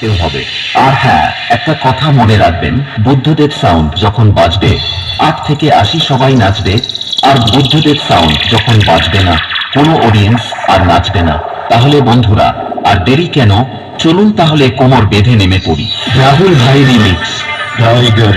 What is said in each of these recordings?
কেউ হবে। আর হ্যাঁ একটা কথা মনে রাখবেন, বুদ্ধদেব সাউন্ড যখন বাজবে, আট থেকে আশি সবাই নাচবে, আর বুদ্ধদেব সাউন্ড যখন বাজবে না, কোনো অডিয়েন্স আর নাচবে না। তাহলে বন্ধুরা, আর দেরি কেন? চলুন তাহলে কোমর বেঁধে নেমে পড়ি। রাহুল ভাই রিমিক্স টাইগার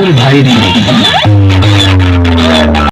राहुल भाई ने